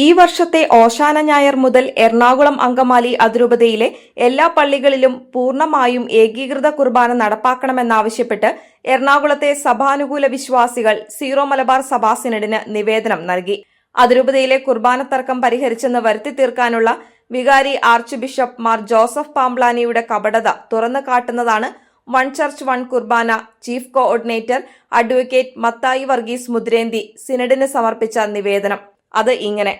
ഈ വർഷത്തെ ഓശാന ഞായർ മുതൽ എറണാകുളം അങ്കമാലി അതിരൂപതയിലെ എല്ലാ പള്ളികളിലും പൂർണമായും ഏകീകൃത കുർബാന നടപ്പാക്കണമെന്നാവശ്യപ്പെട്ട് എറണാകുളത്തെ സഭാനുകൂല വിശ്വാസികൾ സീറോ മലബാർ സഭാ സിനഡിന് നിവേദനം നൽകി. അതിരൂപതയിലെ കുർബാന തർക്കം പരിഹരിച്ചെന്ന് വരുത്തി തീർക്കാനുള്ള വികാരി ആർച്ച് ബിഷപ്പ് മാർ ജോസഫ് പാംബ്ലാനിയുടെ കപടത തുറന്നു കാട്ടുന്നതാണ് one church one Qurbana chief coordinator advocate Mathai Varghese Mudrenthi സിനഡിന് സമർപ്പിച്ച നിവേദനം. അത് ഇങ്ങനെ.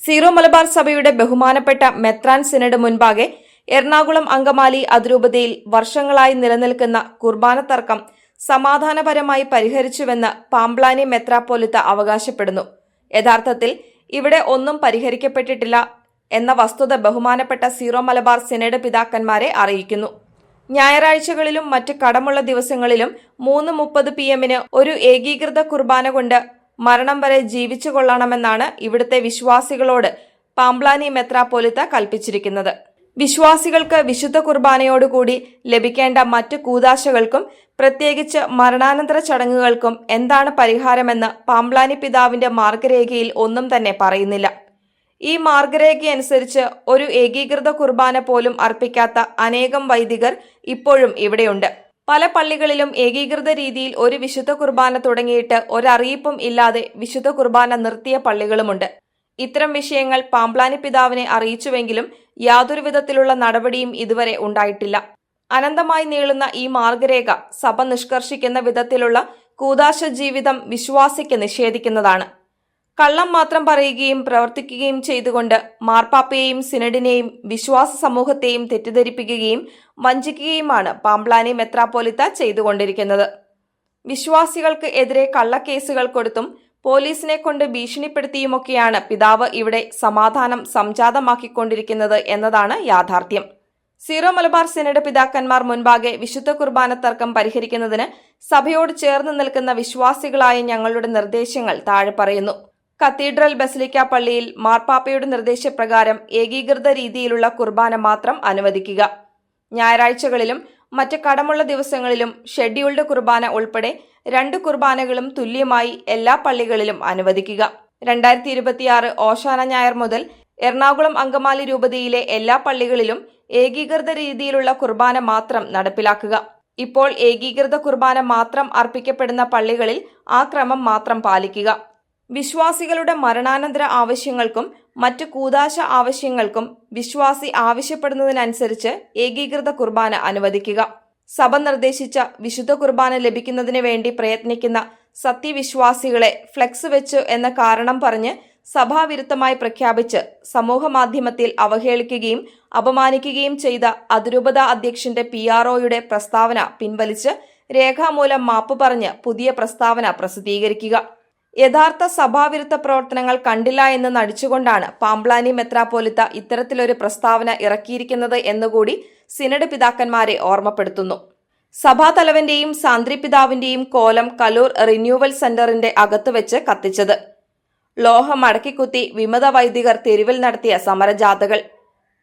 സീറോ മലബാർ സഭയുടെ ബഹുമാനപ്പെട്ട മെത്രാൻ സിനഡ് മുൻപാകെ എറണാകുളം അങ്കമാലി അതിരൂപതയിൽ വർഷങ്ങളായി നിലനിൽക്കുന്ന കുർബാന തർക്കം സമാധാനപരമായി പരിഹരിച്ചുവെന്ന് പാംബ്ലാനി മെത്രാപ്പോലിത്ത അവകാശപ്പെടുന്നു. യഥാർത്ഥത്തിൽ ഇവിടെ ഒന്നും പരിഹരിക്കപ്പെട്ടിട്ടില്ല എന്ന വസ്തുത ബഹുമാനപ്പെട്ട സീറോ മലബാർ സിനഡ് പിതാക്കന്മാരെ അറിയിക്കുന്നു. ഞായറാഴ്ചകളിലും മറ്റ് കടമുള്ള ദിവസങ്ങളിലും മൂന്ന് മുപ്പത് പി എമ്മിന് ഒരു ഏകീകൃത കുർബാന കൊണ്ട് മരണം വരെ ജീവിച്ചു കൊള്ളണമെന്നാണ് ഇവിടുത്തെ വിശ്വാസികളോട് പാംബ്ലാനി മെത്രാപ്പോലിത്ത കൽപ്പിച്ചിരിക്കുന്നത്. വിശ്വാസികൾക്ക് വിശുദ്ധ കുർബാനയോടുകൂടി ലഭിക്കേണ്ട മറ്റ് കൂതാശകൾക്കും പ്രത്യേകിച്ച് മരണാനന്തര ചടങ്ങുകൾക്കും എന്താണ് പരിഹാരമെന്ന് പാംബ്ലാനി പിതാവിന്റെ മാർഗരേഖയിൽ ഒന്നും തന്നെ പറയുന്നില്ല. ഈ മാർഗരേഖയനുസരിച്ച് ഒരു ഏകീകൃത കുർബാന പോലും അർപ്പിക്കാത്ത അനേകം വൈദികർ ഇപ്പോഴും ഇവിടെയുണ്ട്. പല പള്ളികളിലും ഏകീകൃത രീതിയിൽ ഒരു വിശുദ്ധ കുർബാന തുടങ്ങിയിട്ട് ഒരറിയിപ്പും ഇല്ലാതെ വിശുദ്ധ കുർബാന നിർത്തിയ പള്ളികളുമുണ്ട്. ഇത്തരം വിഷയങ്ങൾ പാമ്പ്ലാനി പിതാവിനെ അറിയിച്ചുവെങ്കിലും യാതൊരു വിധത്തിലുള്ള നടപടിയും ഇതുവരെ ഉണ്ടായിട്ടില്ല. അനന്തമായി നീളുന്ന ഈ മാർഗരേഖ സഭ നിഷ്കർഷിക്കുന്ന വിധത്തിലുള്ള കൂതാശ ജീവിതം വിശ്വാസിക്ക് നിഷേധിക്കുന്നതാണ്. കള്ളം മാത്രം പറയുകയും പ്രവർത്തിക്കുകയും ചെയ്തുകൊണ്ട് മാർപ്പാപ്പയെയും സിനഡിനെയും വിശ്വാസ സമൂഹത്തെയും തെറ്റിദ്ധരിപ്പിക്കുകയും വഞ്ചിക്കുകയുമാണ് പാംപ്ലാനി മെത്രാപ്പോലിത്ത ചെയ്തുകൊണ്ടിരിക്കുന്നത്. വിശ്വാസികൾക്ക് എതിരെ കള്ളക്കേസുകൾ കൊടുത്തും പോലീസിനെ കൊണ്ട് ഭീഷണിപ്പെടുത്തിയുമൊക്കെയാണ് പിതാവ് ഇവിടെ സമാധാനം സംജാതമാക്കിക്കൊണ്ടിരിക്കുന്നത് എന്നതാണ് യാഥാർത്ഥ്യം. സീറോ മലബാർ സിനഡ് പിതാക്കന്മാർ മുൻപാകെ വിശുദ്ധ കുർബാന തർക്കം പരിഹരിക്കുന്നതിന് സഭയോട് ചേർന്ന് നിൽക്കുന്ന വിശ്വാസികളായ ഞങ്ങളുടെ നിർദ്ദേശങ്ങൾ താഴെ പറയുന്നു. കത്തീഡ്രൽ ബസലിക്ക പള്ളിയിൽ മാർപ്പാപ്പയുടെ നിർദ്ദേശപ്രകാരം ഏകീകൃത രീതിയിലുള്ള കുർബാന മാത്രം അനുവദിക്കുക. ഞായറാഴ്ചകളിലും മറ്റ് കടമുള്ള ദിവസങ്ങളിലും ഷെഡ്യൂൾഡ് കുർബാന ഉൾപ്പെടെ രണ്ട് കുർബാനകളും തുല്യമായി എല്ലാ പള്ളികളിലും അനുവദിക്കുക. രണ്ടായിരത്തി ഇരുപത്തിയാറ് ഓശാന ഞായർ മുതൽ എറണാകുളം അങ്കമാലി രൂപതയിലെ എല്ലാ പള്ളികളിലും ഏകീകൃത രീതിയിലുള്ള കുർബാന മാത്രം നടപ്പിലാക്കുക. ഇപ്പോൾ ഏകീകൃത കുർബാന മാത്രം അർപ്പിക്കപ്പെടുന്ന പള്ളികളിൽ ആ ക്രമം മാത്രം പാലിക്കുക. വിശ്വാസികളുടെ മരണാനന്തര ആവശ്യങ്ങൾക്കും മറ്റ് കൂതാശ ആവശ്യങ്ങൾക്കും വിശ്വാസി ആവശ്യപ്പെടുന്നതിനനുസരിച്ച് ഏകീകൃത കുർബാന അനുവദിക്കുക. സഭ നിർദ്ദേശിച്ച വിശുദ്ധ കുർബാന ലഭിക്കുന്നതിന് വേണ്ടി പ്രയത്നിക്കുന്ന സത്യവിശ്വാസികളെ ഫ്ലെക്സ് വെച്ചു എന്ന കാരണം പറഞ്ഞ് സഭാവിരുദ്ധമായി പ്രഖ്യാപിച്ച് സമൂഹമാധ്യമത്തിൽ അവഹേളിക്കുകയും അപമാനിക്കുകയും ചെയ്ത അതിരൂപത അധ്യക്ഷന്റെ പി പ്രസ്താവന പിൻവലിച്ച് രേഖാമൂലം മാപ്പ് പറഞ്ഞ് പുതിയ പ്രസ്താവന പ്രസിദ്ധീകരിക്കുക. യഥാർത്ഥ സഭാവിരുദ്ധ പ്രവർത്തനങ്ങൾ കണ്ടില്ല എന്ന് നടിച്ചുകൊണ്ടാണ് പാംപ്ലാനി മെത്രാപ്പോലിത്ത ഇത്തരത്തിലൊരു പ്രസ്താവന ഇറക്കിയിരിക്കുന്നത് എന്നുകൂടി സിനഡ് പിതാക്കന്മാരെ ഓർമ്മപ്പെടുത്തുന്നു. സഭാതലവന്റെയും സാന്ദ്രി പിതാവിന്റെയും കോലം കലൂർ റിന്യൂവൽ സെന്ററിന്റെ അകത്ത് വെച്ച് കത്തിച്ചത്. ലോഹം അടക്കിക്കുത്തി വിമത വൈദികർ തെരുവിൽ നടത്തിയ സമരജാഥകൾ.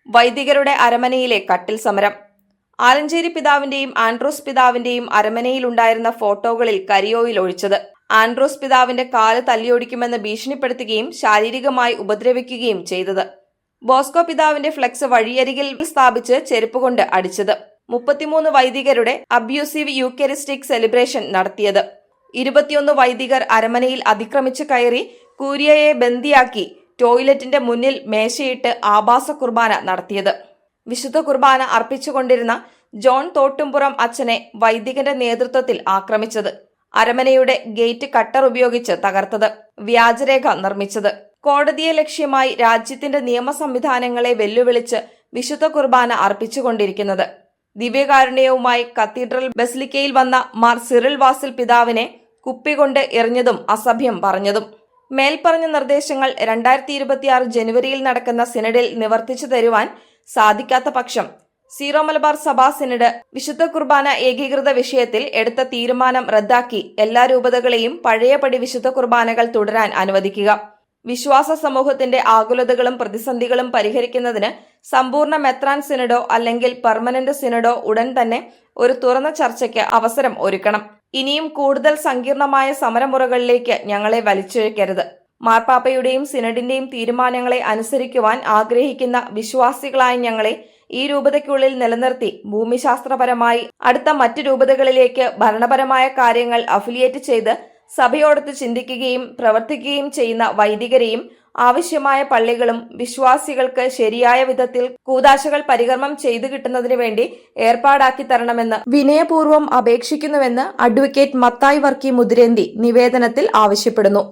വൈദികരുടെ അരമനയിലെ കട്ടിൽ സമരം. ആലഞ്ചേരി പിതാവിന്റെയും ആൻഡ്രോസ് പിതാവിന്റെയും അരമനയിലുണ്ടായിരുന്ന ഫോട്ടോകളിൽ കരിയോയിൽ ഒഴിച്ചത്. ആൻഡ്രോസ് പിതാവിന്റെ കാൽ തല്ലിയൊടിക്കുമെന്ന് ഭീഷണിപ്പെടുത്തുകയും ശാരീരികമായി ഉപദ്രവിക്കുകയും ചെയ്തത്. ബോസ്കോ പിതാവിന്റെ ഫ്ലെക്സ് വഴിയരികിൽ സ്ഥാപിച്ച് ചെരുപ്പ് കൊണ്ട് അടിച്ചത്. മുപ്പത്തിമൂന്ന് വൈദികരുടെ അബ്യൂസീവ് യൂക്കരിസ്റ്റിക് സെലിബ്രേഷൻ നടത്തിയത്. ഇരുപത്തിയൊന്ന് വൈദികർ അരമനയിൽ അതിക്രമിച്ച് കയറി കൂരിയയെ ബന്ദിയാക്കി ടോയ്ലറ്റിന്റെ മുന്നിൽ മേശയിട്ട് ആഭാസ കുർബാന നടത്തിയത്. വിശുദ്ധ കുർബാന അർപ്പിച്ചുകൊണ്ടിരുന്ന ജോൺ തോട്ടുംപുറം അച്ഛനെ വൈദികന്റെ നേതൃത്വത്തിൽ ആക്രമിച്ചത്. അരമനയുടെ ഗേറ്റ് കട്ടർ ഉപയോഗിച്ച് തകർത്തത് വ്യാജരേഖ നിർമ്മിച്ചത്. കോടതിയെ ലക്ഷ്യമായി രാജ്യത്തിന്റെ നിയമ സംവിധാനങ്ങളെ വെല്ലുവിളിച്ച് വിശുദ്ധ കുർബാന അർപ്പിച്ചുകൊണ്ടിരിക്കുന്നത്. ദിവ്യകാരുണ്യവുമായി കത്തീഡ്രൽ ബസിലിക്കയിൽ വന്ന മാർ സിറിൽ വാസിൽ പിതാവിനെ കുപ്പികൊണ്ട് എറിഞ്ഞതും അസഭ്യം പറഞ്ഞതും. മേൽപ്പറഞ്ഞ നിർദ്ദേശങ്ങൾ രണ്ടായിരത്തി ഇരുപത്തിയാറ് ജനുവരിയിൽ നടക്കുന്ന സിനഡിൽ നിവർത്തിച്ചു തരുവാൻ സാധിക്കാത്ത പക്ഷം സീറോ മലബാർ സഭാ സിനഡ് വിശുദ്ധ കുർബാന ഏകീകൃത വിഷയത്തിൽ എടുത്ത തീരുമാനം റദ്ദാക്കി എല്ലാ രൂപതകളെയും പഴയപടി വിശുദ്ധ കുർബാനകൾ തുടരാൻ അനുവദിക്കുക. വിശ്വാസ സമൂഹത്തിന്റെ ആകുലതകളും പ്രതിസന്ധികളും പരിഹരിക്കുന്നതിന് സമ്പൂർണ മെത്രാൻ സിനഡോ അല്ലെങ്കിൽ പെർമനന്റ് സിനഡോ ഉടൻ തന്നെ ഒരു തുറന്ന ചർച്ചയ്ക്ക് അവസരം ഒരുക്കണം. ഇനിയും കൂടുതൽ സങ്കീർണമായ സമരമുറകളിലേക്ക് ഞങ്ങളെ വലിച്ചിഴക്കരുത്. മാർപ്പാപ്പയുടെയും സിനഡിന്റെയും തീരുമാനങ്ങളെ അനുസരിക്കുവാൻ ആഗ്രഹിക്കുന്ന വിശ്വാസികളായ ഞങ്ങളെ ഈ രൂപതയ്ക്കുള്ളിൽ നിലനിർത്തി ഭൂമിശാസ്ത്രപരമായി അടുത്ത മറ്റു രൂപതകളിലേക്ക് ഭരണപരമായ കാര്യങ്ങൾ അഫിലിയേറ്റ് ചെയ്ത് സഭയോടൊത്ത് ചിന്തിക്കുകയും പ്രവർത്തിക്കുകയും ചെയ്യുന്ന വൈദികരെയും ആവശ്യമായ പള്ളികളും വിശ്വാസികൾക്ക് ശരിയായ വിധത്തിൽ കൂതാശകൾ പരികർമ്മം ചെയ്തു കിട്ടുന്നതിനു വേണ്ടി ഏർപ്പാടാക്കി തരണമെന്ന് വിനയപൂർവം അപേക്ഷിക്കുന്നുവെന്ന് അഡ്വക്കേറ്റ് മത്തായി വർക്കി മുതിരേന്തി നിവേദനത്തിൽ ആവശ്യപ്പെടുന്നു.